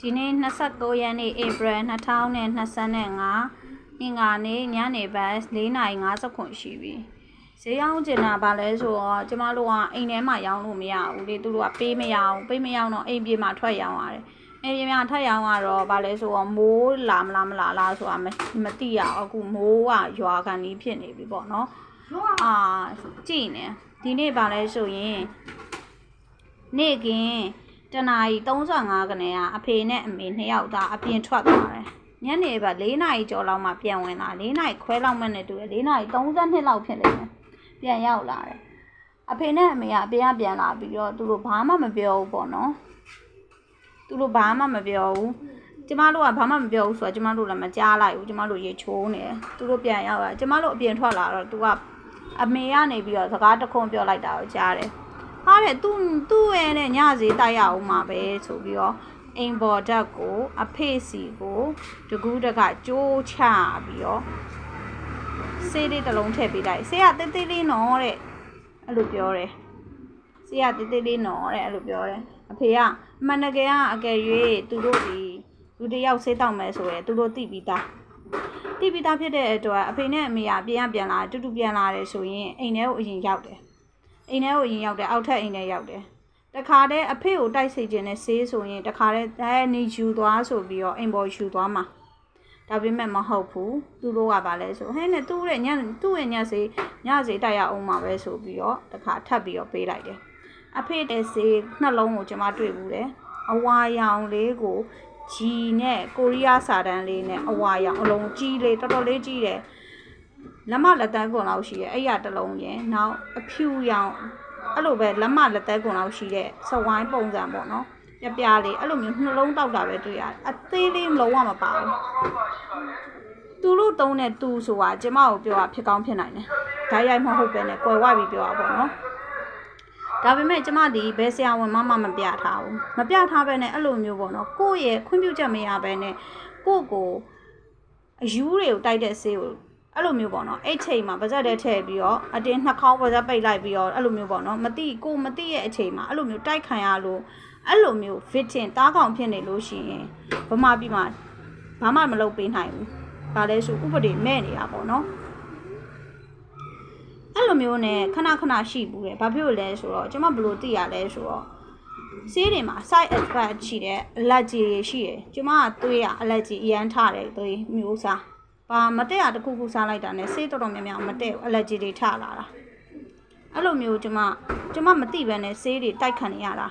ဒီနေ့29ရက်နေ့ဧပြီ2025အင်္ဂါနေ့ညနေပိုင်း4:50ရှိပြီဈေးရောင်းကျင်တာဗာလဲဆိုတော့ကျမတို့ကအိမ်ထဲမှာရောင်းလို့မရဘူးလေသူတို့ကပေးမရအောင်ပေးမရအောင်တော့အိမ်ပြေမှာထွက်ရောင်းရတယ်အိမ်ပြေမှာထွက်ရောင်းရတော့ဗာလဲဆိုတော့မိုးလာမလားမလာလားဆိုတာမမသိရအောင်အခုမိုးကရွာကန်ကြီးဖြစ်နေပြီပေါ့နော်အာကြည့်နေဒီနေ့ဗာလဲဆိုရင်နေ့ကင်း တနာရီ35ခနဲ့ကအဖေနဲ့အမေနှစ်ယောက်သားအပြင်ထွက်သွားတယ်။ညနေပါ4နာရီကျော်လောက်မှပြန်ဝင်လာ4နာရီခွဲလောက်မှနဲ့တူတယ်4နာရီ32လောက်ဖြစ်နေတယ်။ပြန်ရောက်လာတယ်။အဖေနဲ့အမေကအပြင်ကပြန်လာပြီးတော့သူတို့ဘာမှမပြောဘူးပေါ့နော်။သူတို့ဘာမှမပြောဘူး။ကျမတို့ကဘာမှမပြောဘူးဆိုတော့ကျမတို့လည်းမကြားလိုက်ဘူးကျမတို့ရေချိုးနေတယ်။သူတို့ပြန်ရောက်လာကျမတို့အပြင်ထွက်လာတော့သူကအမေကနေပြီးတော့စကားတခွန်းပြောလိုက်တာကိုကြားတယ်။ ဟာတဲ့သူသူ့ရဲ့နဲ့ညစီတိုက်ရအောင်မှာပဲဆိုပြီးတော့အိမ်ဘော်ဓာတ်ကိုအဖေစီကိုတကူးတကကြိုးချပြီးတော့ဆေးလေးတစ်လုံးထည့်ပေးလိုက်ဆေးကတိတ်တိတ်လေးနော်တဲ့အဲ့လိုပြောတယ်ဆေးကတိတ်တိတ်လေးနော်တဲ့အဲ့လိုပြောတယ်အဖေကအမှန်တကယ်ကအကယ်၍သူတို့ဒီလူတစ်ယောက်ဆေးတောက်မယ်ဆိုရယ်သူတို့သိပြီးသားသိပြီးသားဖြစ်တဲ့အတွက်အဖေနဲ့အမေကပြန်ပြန်လာတူတူပြန်လာတယ်ဆိုရင်အိမ်ထဲကိုအရင်ရောက်တယ် အိမ်ထဲကိုရင်ရောက်တယ်အောက်ထပ်အိမ်ထဲရောက်တယ်တခါတည်းအဖေကိုတိုက်စေခြင်းနဲ့ဆေးဆိုရင်တခါတည်းအဲနေယူသွားဆိုပြီးတော့အိမ်ပေါ်ယူသွားမှာဒါပေမဲ့မဟုတ်ဘူးသူတို့ကဗာလဲဆိုဟဲ့နဲ့သူ့ရဲ့ညသူ့ရဲ့ညစေးညစေးတိုက်ရအောင်မှာပဲဆိုပြီးတော့တခါထပ်ပြီးတော့ပေးလိုက်တယ်အဖေတဲ့ဆေးနှလုံးကိုကျွန်မတွေ့ဘူးတယ်အဝါရောင်လေးကိုဂျီနဲ့ကိုရီးယားစာတန်းလေးနဲ့အဝါရောင်အလုံးကြီးလေးတော်တော်လေးကြီးတယ် လက်မလက်သက်ကွန်လောက်ရှိရဲ့အဲ့ရတစ်လုံးရယ်နောက်အဖြူရောင်အဲ့လိုပဲလက်မလက်သက်ကွန်လောက်ရှိတဲ့စဝိုင်းပုံစံပေါ့နော်ပြပြလေးအဲ့လိုမျိုးနှလုံးတောက်တာပဲတွေ့ရတယ်အသေးလေးလုံးဝမပါဘူးသူတို့တုံးတဲ့သူဆိုတာကျမကိုပြောတာဖြစ်ကောင်းဖြစ်နိုင်တယ်ဓာတ်ရိုက်မဟုတ်ပဲနဲ့ကွယ်ဝပြီးပြောတာပေါ့နော်ဒါပေမဲ့ကျမဒီဘယ်ဆရာဝန်မှမမပြထားဘူးမပြထားပဲနဲ့အဲ့လိုမျိုးပေါ့နော်ကိုယ့်ရဲ့ခွင့်ပြုချက်မရပဲနဲ့ကိုယ့်ကိုအယူတွေကိုတိုက်တဲ့ဆေးကို အဲ့လိုမျိုးပေါ့နော်အဲ့ချိန်မှာပါဇက်တဲ့ထည့်ပြီးတော့အတင်းနှစ်ခေါင်းပါဇက်ပိတ်လိုက်ပြီးတော့အဲ့လိုမျိုးပေါ့နော်မတိကိုမတိရဲ့အချိန်မှာအဲ့လိုမျိုးတိုက်ခံရလို့အဲ့လိုမျိုး fitting တားကောင်ဖြစ်နေလို့ရှိရင်ဗမာပြည်မှာဘာမှမလုပ်ပေးနိုင်ဘူး။ဒါလဲဆိုဥပဒေမဲ့နေတာပေါ့နော်။အဲ့လိုမျိုးနဲ့ခဏခဏရှိဘူးတယ်။ဘာဖြစ်လို့လဲဆိုတော့ကျွန်မဘယ်လိုသိရလဲဆိုတော့ဆေးတွေမှာ side effect ရှိတဲ့ allergy တွေရှိတယ်။ကျွန်မကသွေးရ allergy အရန်ထတယ်သွေးမျိုးစား။ ဘာမတက်ရတစ်ခုခုစားလိုက်တာနဲ့ဆေးတော်တော်များများမတက်ဘူး allergy တွေထလာတာ။အဲ့လိုမျိုးကျွန်မကျွန်မမသိဘဲနဲ့ဆေးတွေတိုက်ခံနေရတာ